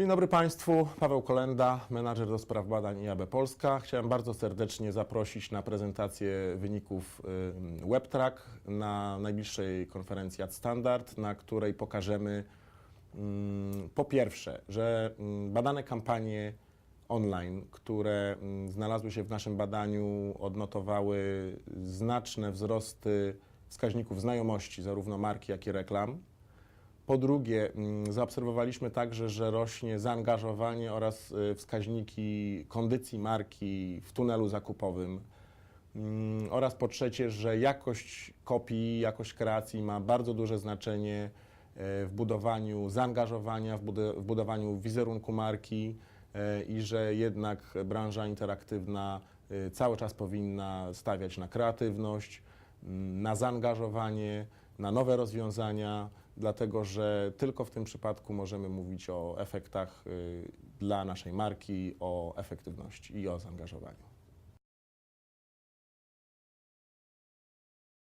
Dzień dobry Państwu, Paweł Kolenda, menadżer do spraw badań IAB Polska. Chciałem bardzo serdecznie zaprosić na prezentację wyników WebTrack na najbliższej konferencji Ad Standard, na której pokażemy po pierwsze, że badane kampanie online, które znalazły się w naszym badaniu, odnotowały znaczne wzrosty wskaźników znajomości zarówno marki, jak i reklam. Po drugie, mm, zaobserwowaliśmy także, że rośnie zaangażowanie oraz y, wskaźniki kondycji marki w tunelu zakupowym. Mm, Oraz po trzecie, że jakość kopii, jakość kreacji ma bardzo duże znaczenie e, w budowaniu zaangażowania, w, budo- w budowaniu wizerunku marki e, i że jednak branża interaktywna cały czas powinna stawiać na kreatywność, mm, na zaangażowanie, na nowe rozwiązania, dlatego że tylko w tym przypadku możemy mówić o efektach y, dla naszej marki, o efektywności i o zaangażowaniu.